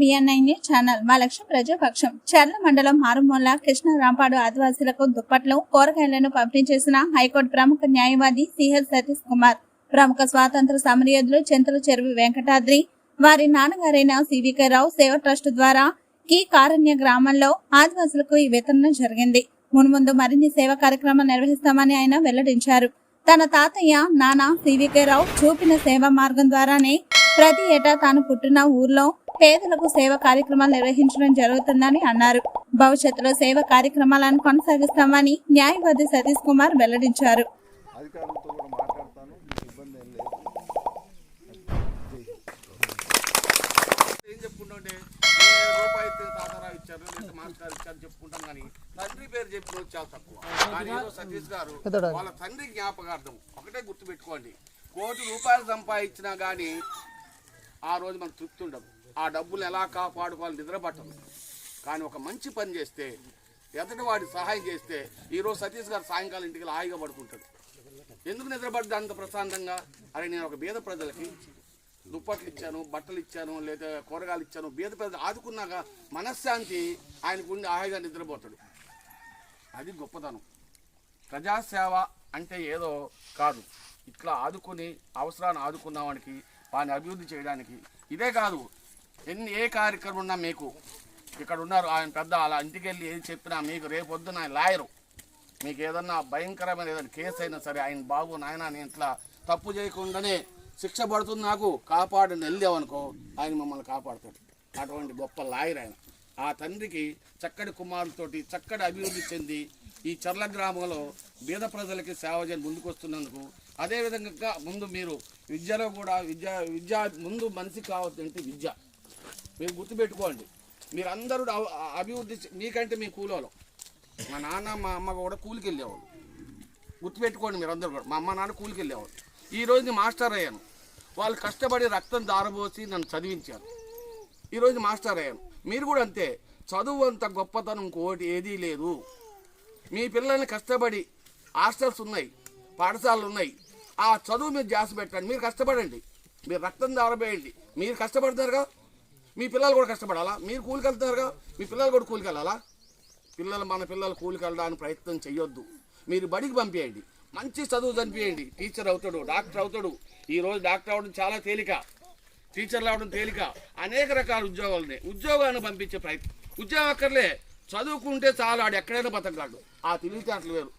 BNI news channel. మా లక్ష్యం ప్రజాపక్షం. చర్ల మండలం మారుమూల కృష్ణ రాంపాడు ఆదివాసీలకు దుప్పట్లు కూరగాయలను పంపిణీ చేసిన హైకోర్టు ప్రముఖ న్యాయవాది సిహెచ్ సతీష్ కుమార్ ప్రముఖ స్వాతంత్ర సమరయోధులు చెంతల చెరువు వెంకటాద్రి వారి నాన్నగారైన సివికే రావు సేవ ట్రస్ట్ ద్వారా కీ కారణ్య గ్రామంలో ఆదివాసులకు ఈ వితరణ జరిగింది. మున్ముందు మరిన్ని సేవా కార్యక్రమాలు నిర్వహిస్తామని ఆయన వెల్లడించారు. తన తాతయ్య నాన్న సివికే రావు చూపిన సేవా మార్గం ద్వారానే ప్రతి ఏటా తాను పుట్టిన ఊర్లో పేదలకు సేవ కార్యక్రమాలు నిర్వహించడం జరుగుతుందని అన్నారు. భవిష్యత్తులో సేవ కార్యక్రమాలను కొనసాగిస్తామని న్యాయవాది సతీష్ కుమార్ వెల్లడించారు. చెప్పుకుంటాం కానీ తండ్రి పేరు చెప్పిన వాళ్ళు చాలా తక్కువ. కానీ ఏదో సతీష్ గారు వాళ్ళ తండ్రి జ్ఞాపకార్థం ఒకటే గుర్తుపెట్టుకోండి. కోటి రూపాయలు సంపాదించినా కానీ ఆ రోజు మనకు తృప్తి ఉండదు ఆ డబ్బులు ఎలా కాపాడుకోవాలి నిద్రపట్టదు కానీ ఒక మంచి పని చేస్తే ఎదటి వాడి సహాయం చేస్తే ఈరోజు సతీష్ గారు సాయంకాలం ఇంటికి హాయిగా పడుకుంటాడు. ఎందుకు నిద్రపడ్డా అంత ప్రశాంతంగా? అరే నేను ఒక బీద ప్రజలకి దుప్పట్లు ఇచ్చాను బట్టలు ఇచ్చాను లేదా కూరగాయలు ఇచ్చాను బీద ప్రజలు ఆదుకున్నాక మనశ్శాంతి ఆయనకు ఉండి హాయిగా నిద్రపోతాడు. అది గొప్పతనం. ప్రజాసేవ అంటే ఏదో కాదు. ఇట్లా ఆదుకుని అవసరాన్ని ఆదుకున్న వానికి వాడిని అభివృద్ధి చేయడానికి. ఇదే కాదు ఎన్ని ఏ కార్యక్రమం ఉన్నా మీకు ఇక్కడ ఉన్నారు ఆయన పెద్ద అలా ఇంటికి వెళ్ళి ఏది చెప్పినా మీకు రేపొద్దున ఆయన లాయరు. మీకు ఏదన్నా భయంకరమైన ఏదైనా కేసు అయినా సరే ఆయన బాబు నాయన నేను ఇట్లా తప్పు చేయకుండానే శిక్ష పడుతుంది నాకు కాపాడని వెళ్ళామనుకో ఆయన మమ్మల్ని కాపాడుతాడు. అటువంటి గొప్ప లాయర్ ఆయన. ఆ తండ్రికి చక్కటి కుమారులతోటి చక్కటి అభివృద్ధి చెంది ఈ చర్ల గ్రామంలో బీద ప్రజలకి సేవ చేయని ముందుకు వస్తున్నందుకు అదేవిధంగా ముందు మీరు విద్యలో కూడా విద్య విద్య ముందు మనిషి కావద్దంటే విద్య. మీరు గుర్తుపెట్టుకోండి. మీరందరూ అభివృద్ధి మీకంటే మీ కూలోలు మా నాన్న మా అమ్మ కూడా కూలికి వెళ్ళేవాళ్ళు గుర్తుపెట్టుకోండి మీరందరూ కూడా. మా అమ్మ నాన్న కూలికి వెళ్ళేవాళ్ళు ఈరోజు నేను మాస్టర్ అయ్యాను. వాళ్ళు కష్టపడి రక్తం దారబోసి నన్ను చదివించారు. ఈరోజు మాస్టర్ అయ్యాను. మీరు కూడా అంతే. చదువు అంత గొప్పతనం ఇంకోటి ఏదీ లేదు. మీ పిల్లల్ని కష్టపడి హాస్టల్స్ ఉన్నాయి పాఠశాలలు ఉన్నాయి. ఆ చదువు మీరు జాస్ పెట్టండి. మీరు కష్టపడండి. మీరు రక్తం దారబేయండి. మీరు కష్టపడతారుగా మీ పిల్లలు కూడా కష్టపడాలా? మీరు కూలికి వెళ్తున్నారుగా మీ పిల్లలు కూడా కూలికి వెళ్ళాలా పిల్లలు మన పిల్లలు కూలికి వెళ్ళడానికి ప్రయత్నం చేయొద్దు మీరు బడికి పంపేయండి. మంచి చదువు చనిపోయండి టీచర్ అవుతాడు డాక్టర్ అవుతాడు. ఈరోజు డాక్టర్ అవడం చాలా తేలిక. టీచర్లు అవడం తేలిక. అనేక రకాల ఉద్యోగాలు ఉద్యోగాన్ని పంపించే ప్రయత్నం. ఉద్యోగం అక్కర్లే చదువుకుంటే చాలు ఆడు ఎక్కడైనా బతకగలడు. ఆ తెలివితేటలు వేరు.